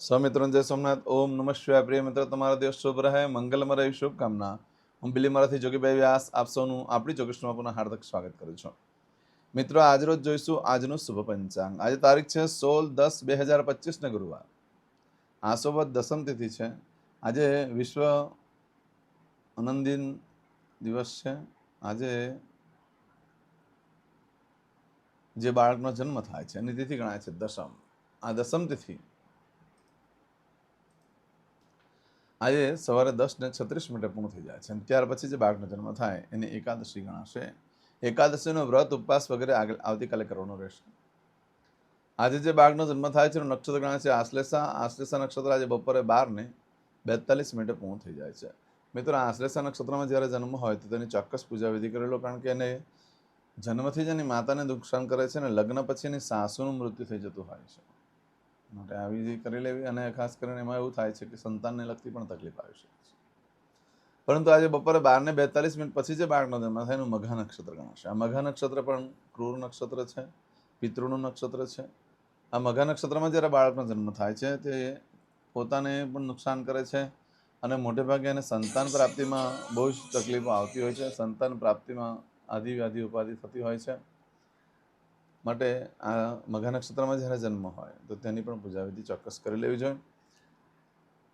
સ્વમિત્રોન જય સોમનાથ. ઓમ નમઃ શિવાય. પ્રિય મિત્ર, તમારો દિવસ શુભ રહે. મંગલમાં રહી શુભકામના. હું બિલીમારાથી જોગીભાઈ વ્યાસ. આપ સૌનું આપણી જોગેશમાં પુનઃ હાર્દક સ્વાગત કરું છું. મિત્રો આજરોજ જોઈશું આજનું શુભ પંચાંગ. આજે તારીખ છે સોળ દસ બે હજાર પચીસને ગુરુવાર. આસોબત દસમ તિથિ છે. આજે વિશ્વ આનંદિન દિવસ છે. આજે જે બાળકનો જન્મ થાય છે, એની તિથિ ગણાય છે દસમ. આ દસમ તિથિ આજે સવારે દસ ને છત્રીસ મિનિટે પૂર્ણ થઈ જાય છે અને ત્યાર પછી જે બાળકનો જન્મ થાય એને એકાદશી ગણાશે. એકાદશીનો વ્રત, ઉપવાસ વગેરે આગળ આવતીકાલે કરવાનો રહેશે. આજે જે બાળકનો જન્મ થાય છે એનું નક્ષત્ર ગણાય છે આશ્લેષા. આશ્લેષા નક્ષત્ર આજે બપોરે બાર ને બેતાલીસ મિનિટે પૂર્ણ થઈ જાય છે. મિત્રો આશ્લેષા નક્ષત્રમાં જ્યારે જન્મ હોય તો તેની ચોક્કસ પૂજા વિધિ કરેલો કારણ કે એને જન્મથી જ એની માતાને નુકસાન કરે છે અને લગ્ન પછી એની સાસુનું મૃત્યુ થઈ જતું હોય છે. માટે આવી જે કરી લેવી અને ખાસ કરીને એમાં એવું થાય છે કે સંતાનને લગતી પણ તકલીફ આવી શકે છે. પરંતુ આજે બપોરે બારને બેતાલીસ મિનિટ પછી જે બાળકનો જન્મ થાય એનું મઘા નક્ષત્ર ગણાશે આ મઘા નક્ષત્ર પણ ક્રૂર નક્ષત્ર છે, પિતૃનું નક્ષત્ર છે. આ મઘા નક્ષત્રમાં જ્યારે બાળકનો જન્મ થાય છે તે પોતાને પણ નુકસાન કરે છે અને મોટે ભાગે એને સંતાન પ્રાપ્તિમાં બહુ જ તકલીફો આવતી હોય છે. સંતાન પ્રાપ્તિમાં આદિ વ્યાધિ ઉપાધિ થતી હોય છે. માટે આ મઘા નક્ષત્રમાં જ્યારે જન્મ હોય, તો તેની પણ પૂજા વિધિ ચોક્કસ કરી લેવી જોઈએ.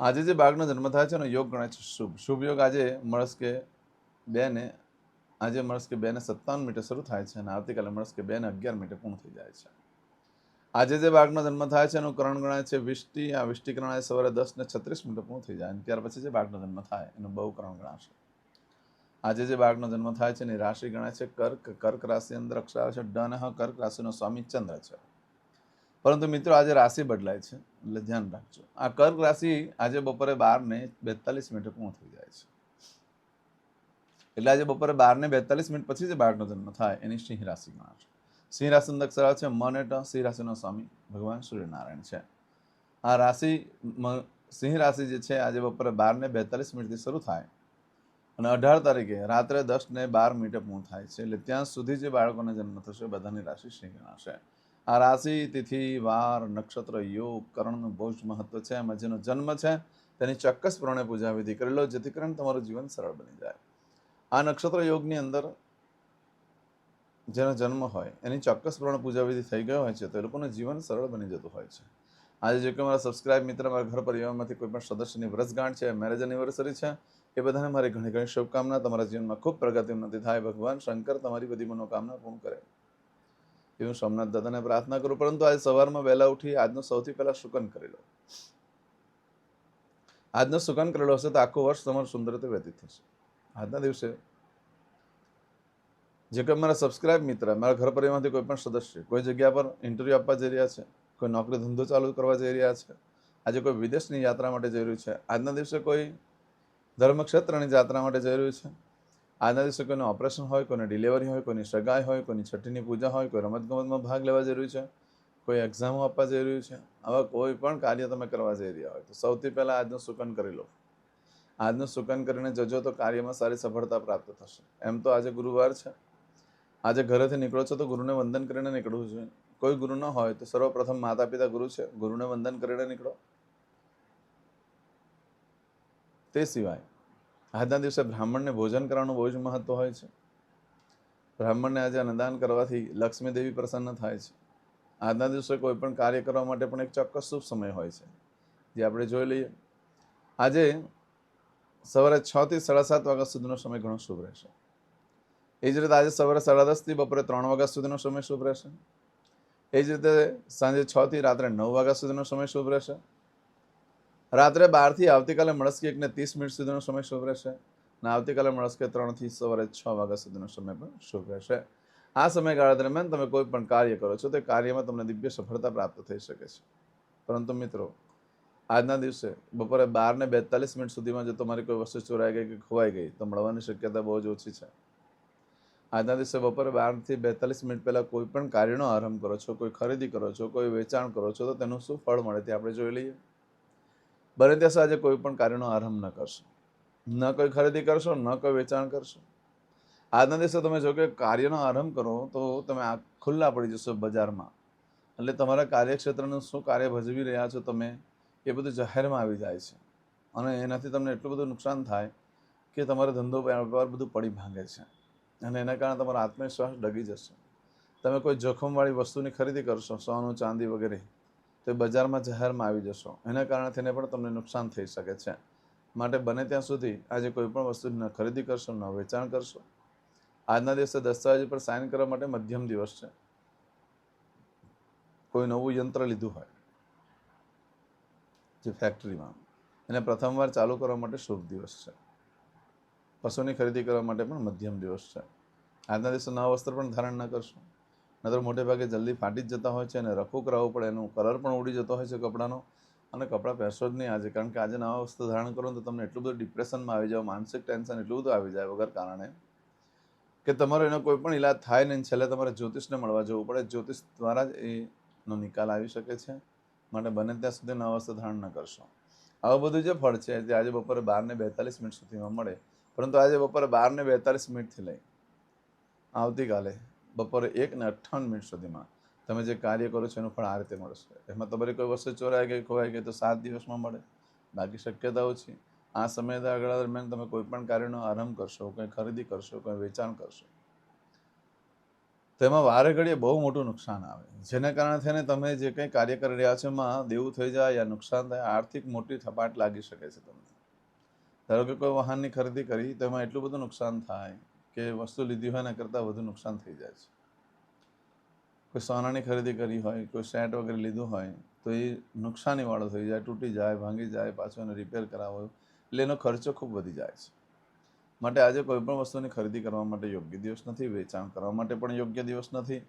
આજે જે બાળકનો જન્મ થાય છે એનો યોગ ગણાય છે શુભ. શુભ યોગ આજે મળસ કે બે ને આજે મળસ કે બેને સત્તાવન મીટર શરૂ થાય છે અને આવતીકાલે મળસ કે બેને અગિયાર મીટર પૂર્ણ થઈ જાય છે. આજે જે બાળકનો જન્મ થાય છે એનું કરણ ગણાય છે વિષ્ટિ આ વિષ્ટિકરણ આજે સવારે દસ ને છત્રીસ મીટર પૂર્ણ થઈ જાય અને ત્યાર પછી જે બાળકનો જન્મ થાય એનું બહુ કરણ ગણાશે. આજે જે બાળકનો જન્મ થાય છે એની રાશિ ગણાય છે. કર્ક કર્ક રાશિ અંદર અક્ષર છે. ડન, કર્ક રાશિનો સ્વામી ચંદ્ર છે. પરંતુ મિત્રો, આજે રાશિ બદલાય છે, એટલે ધ્યાન રાખજો. આ કર્ક રાશિ આજે બપોરે બાર ને બેતાલીસ મિનિટે પૂર્ણ થઈ જાય છે. એટલે આજે બપોરે બાર ને બેતાલીસ મિનિટ પછી જે બાળકનો જન્મ થાય, એની સિંહ રાશિ ગણાશે સિંહ રાશિ અંદર અક્ષર છે, મન એટ સિંહ રાશિનો સ્વામી ભગવાન સૂર્યનારાયણ છે. આ રાશિ સિંહ રાશિ જે છે, આજે બપોરે બાર ને બેતાલીસ મિનિટથી શરૂ થાય. અને અઢાર તારીખે રાત્રે દસ ને બાર મિનિટે પૂર્ણ થાય છે, એટલે ત્યાં સુધી જે બાળકોને જન્મ થશે, બધાની રાશિ સિંહ ગણાશે આ રાશિ, તિથિ, વાર, નક્ષત્ર, યોગ, કરણનું બહુ જ મહત્વ છે. એમાં જેનો જન્મ છે, તેની ચોક્કસપણે પૂજા વિધિ કરી લો, જેથી કરીને તમારું જીવન સરળ બની જાય. આ નક્ષત્ર યોગની અંદર જેનો જન્મ હોય, એની ચોક્કસપણે પૂજા વિધિ થઈ ગયો હોય છે, તો એ લોકોનું જીવન સરળ બની જતું હોય છે. આજે જો કે મારા સબસ્ક્રાઇબ મિત્ર મારા ઘર પરિવારમાંથી કોઈ પણ સદસ્યની વર્ષગાંઠ છે મેરેજ એનિવર્સરી છે, એ બધાને મારી ઘણી ઘણી શુભકામના. તમારા જીવનમાં ખૂબ પ્રગતિ ઉન્નતિ થાય. ભગવાન શંકર તમારી બધી મનોકામના પૂર્ણ કરે. એ હું સોમનાથ દાદાને પ્રાર્થના કરું. પરંતુ આજે સવારમાં વહેલા ઉઠી આજનો સૌથી પહેલા શુકન કરી લો આજનો શુકન કરેલો હશે તો આખું વર્ષ તમારું સુંદરતા રીતે વ્યતીત થશે. આજના દિવસે જે કે મારા સબસ્ક્રાઇબ મિત્ર, મારા ઘર પરિવારમાંથી કોઈ પણ સદસ્ય કોઈ જગ્યા પર ઇન્ટરવ્યૂ આપવા જઈ રહ્યા છે કોઈ નોકરી ધંધો ચાલુ કરવા જઈ રહ્યા છે, આજે કોઈ વિદેશની યાત્રા માટે જઈ રહ્યું છે, આજના દિવસે કોઈ ધર્મક્ષેત્રની યાત્રા માટે જઈ રહ્યું છે, આજના દિવસે કોઈનું ઓપરેશન હોય, કોઈને ડિલિવરી હોય, કોઈની સગાઈ હોય, કોઈની છઠ્ઠીની પૂજા હોય, કોઈ રમતગમતમાં ભાગ લેવા જઈ રહ્યું છે, કોઈ એક્ઝામો આપવા જઈ રહ્યું છે, આવા કોઈ પણ કાર્ય તમે કરવા જઈ રહ્યા હોય તો સૌથી પહેલાં આજનું સુકન કરી લો. આજનું સુકન કરીને જજો તો કાર્યમાં સારી સફળતા પ્રાપ્ત થશે. એમ તો આજે ગુરુવાર છે. આજે ઘરેથી નીકળો છો તો ગુરુને વંદન કરીને નીકળવું જોઈએ. કોઈ ગુરુ ન હોય તો સર્વપ્રથમ માતા પિતા ગુરુ છે. ગુરુને વંદન કરીને નીકળો. તે સિવાય આજના દિવસે બ્રાહ્મણને ભોજન કરવાનું બહુ જ મહત્વ હોય છે. બ્રાહ્મણને આજે અન્નદાન કરવાથી લક્ષ્મી દેવી પ્રસન્ન થાય છે. આજના દિવસે કોઈ પણ કાર્ય કરવા માટે પણ એક ચોક્કસ શુભ સમય હોય છે. જે આપણે જોઈ લઈએ. આજે સવારે છ થી સાડા સાત વાગ્યા સુધીનો સમય ઘણો શુભ રહેશે. એ જ રીતે આજે સવારે સાડા દસથી બપોરે ત્રણ વાગ્યા સુધીનો સમય શુભ રહેશે. એ જ રીતે સાંજે છ થી રાત્રે નવ વાગ્યા સુધીનો સમય શુભ રહેશે. રાત્રે બારથી આવતીકાલે મળસ્કે એકને ત્રીસ મિનિટ સુધીનો સમય શુભ રહેશે અને આવતીકાલે મળસ્કે ત્રણથી સવારે છ વાગ્યા સુધીનો સમય પણ શુભ રહેશે. આ સમયગાળા દરમિયાન તમે કોઈ પણ કાર્ય કરો છો, તે કાર્યમાં તમને દિવ્ય સફળતા પ્રાપ્ત થઈ શકે છે. પરંતુ મિત્રો, આજના દિવસે બપોરે બાર ને બેતાલીસ મિનિટ સુધીમાં જો તમારી કોઈ વસ્તુ ચોરાઈ ગઈ કે ખોવાઈ ગઈ, તો મળવાની શક્યતા બહુ જ ઓછી છે. આજના દિવસે બપોરે બારથી બેતાલીસ મિનિટ પહેલાં કોઈ પણ કાર્યનો આરંભ કરો છો, કોઈ ખરીદી કરો છો, કોઈ વેચાણ કરો છો, તો તેનું શું ફળ મળે તે આપણે જોઈ લઈએ. બને ત્યાં સાંજે કોઈ પણ કાર્યનો આરંભ ન કરશો. ન કોઈ ખરીદી કરશો, ન કોઈ વેચાણ કરશો. આજના દિવસે તમે જો કે કાર્યનો આરંભ કરો, તો તમે આ ખુલ્લા પડી જશો બજારમાં. એટલે તમારા કાર્યક્ષેત્રનું શું કાર્ય ભજવી રહ્યા છો તમે, એ બધું જાહેરમાં આવી જાય છે. અને એનાથી તમને એટલું બધું નુકસાન થાય કે તમારો ધંધો વેપાર બધું પડી ભાંગે છે. અને એના કારણે તમારો આત્મવિશ્વાસ ડગી જશે. તમે કોઈ જોખમવાળી વસ્તુની ખરીદી કરશો, સોનું, ચાંદી વગેરે, તો બજારમાં જાહેરમાં આવી જશો. એના કારણે થઈને પણ તમને નુકસાન થઈ શકે છે. માટે બને ત્યાં સુધી આજે કોઈ પણ વસ્તુ ન ખરીદી કરશો, ન વેચાણ કરશો. આજના દિવસે દસ્તાવેજ પર સાઇન કરવા માટે મધ્યમ દિવસ છે. કોઈ નવું યંત્ર લીધું હોય, જે ફેક્ટરીમાં એને પ્રથમવાર ચાલુ કરવા માટે શુભ દિવસ છે. પશુની ખરીદી કરવા માટે પણ મધ્યમ દિવસ છે. આજના દિવસે નવા વસ્ત્ર પણ ધારણ ન કરશો. નતર મોટે ભાગે જલ્દી ફાટી જ જતા હોય છે અને રફું કરાવવું પડે, એનું કલર પણ ઉડી જતો હોય છે કપડાનો અને કપડાં પહેરશો જ નહીં આજે. કારણ કે આજે નવા વસ્ત્ર ધારણ કરો તો તમને એટલું બધું ડિપ્રેશનમાં આવી જાવ માનસિક ટેન્શન એટલું બધું આવી જાય વગર કારણે કે તમારો એનો કોઈ પણ ઈલાજ થાય નહીં. છેલ્લે તમારે જ્યોતિષને મળવા જવું પડે. જ્યોતિષ દ્વારા જ એનો નિકાલ આવી શકે છે. માટે બને ત્યાં સુધી નવા વસ્ત્ર ધારણ ન કરશો. આવું બધું જે ફળ છે તે આજે બપોરે બારને બેતાલીસ મિનિટ સુધીમાં મળે પરંતુ આજે બપોરે બાર ને બેતાલીસ મિનિટથી લઈ આવતીકાલે બપોરે એક ને અઠ્ઠાવન મિનિટ સુધીમાં તમે જે કાર્ય કરો છો એનું ફળ આ રીતે મળશે. એમાં તમારી કોઈ વસ્તુ ચોરાઈ ગઈ, ખોવાઈ ગઈ તો સાત દિવસમાં મળે. બાકી શક્યતાઓ છે. આ સમયગાળા દરમિયાન તમે કોઈ પણ કાર્યનો આરંભ કરશો, કંઈ ખરીદી કરશો, કંઈ વેચાણ કરશો. તેમાં વારે ઘડીએ બહુ મોટું નુકસાન આવે. જેના કારણે થઈને તમે જે કંઈ કાર્ય કરી રહ્યા છો એમાં દેવું થઈ જાય યા નુકસાન થાય, આર્થિક મોટી થપાટ લાગી શકે છે તમને. ધારો કે કોઈ વાહનની ખરીદી કરી, તો એમાં એટલું બધું નુકસાન થાય કે વસ્તુ લીધી હોય એના કરતાં વધુ નુકસાન થઈ જાય છે. કોઈ સોનાની ખરીદી કરી હોય, કોઈ સેટ વગેરે લીધું હોય, તો એ નુકસાનીવાળો થઈ જાય, તૂટી જાય, ભાંગી જાય, પાછું એને રિપેર કરાવો એટલે એનો ખર્ચો ખૂબ વધી જાય છે. માટે આજે કોઈપણ વસ્તુની ખરીદી કરવા માટે યોગ્ય દિવસ નથી, વેચાણ કરવા માટે પણ યોગ્ય દિવસ નથી,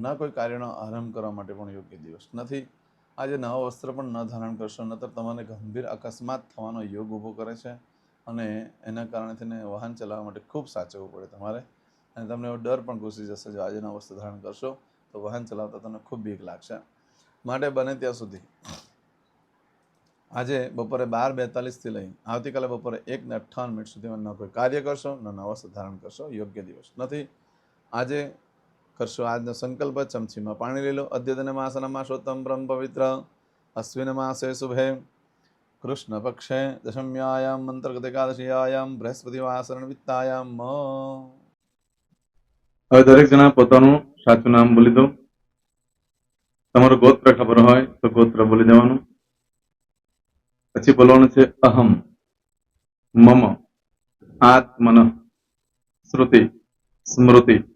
ના કોઈ કાર્યનો આરંભ કરવા માટે પણ યોગ્ય દિવસ નથી. આજે નવા વસ્ત્ર પણ ન ધારણ કરશો, નતર તમને ગંભીર અકસ્માત થવાનો યોગ ઊભો કરે છે અને એના કારણે તેને વાહન ચલાવવા માટે ખૂબ સાચવવું પડે તમારે. અને તમને એવો ડર પણ ઘૂસી જશે જો આજે નવા વસ્ત્ર ધારણ કરશો, તો વાહન ચલાવતા તમને ખૂબ બીક લાગશે. માટે બને ત્યાં સુધી. આજે બપોરે બાર બેતાલીસથી લઈ આવતીકાલે બપોરે એક ને અઠ્ઠાવન મિનિટ સુધીમાં ન કોઈ કાર્ય કરશો, ન નવા વસ્ત્ર ધારણ કરશો, યોગ્ય દિવસ નથી. આજે કરશો. આજનો સંકલ્પ ચમચીમાં પાણી લઈ લો. અદ્યતન માસનમાં શ્રોતમ બ્રહ્મ પવિત્ર. અશ્વિન માસે શુભે. કૃષ્ણ પક્ષે. દશમ્યાયામ મંત્રગત એકાદશીયાયામ બૃહસ્પતિ વાસરણ વિત્તાયામ. હવે દરેક જણા પોતાનું સાચું નામ બોલી દો. તમારું ગોત્ર ખબર હોય તો ગોત્ર બોલી દેવાનું. પછી બોલવાનું છે અહમ. મમ. આત્મન. શ્રુતિ. સ્મૃતિ.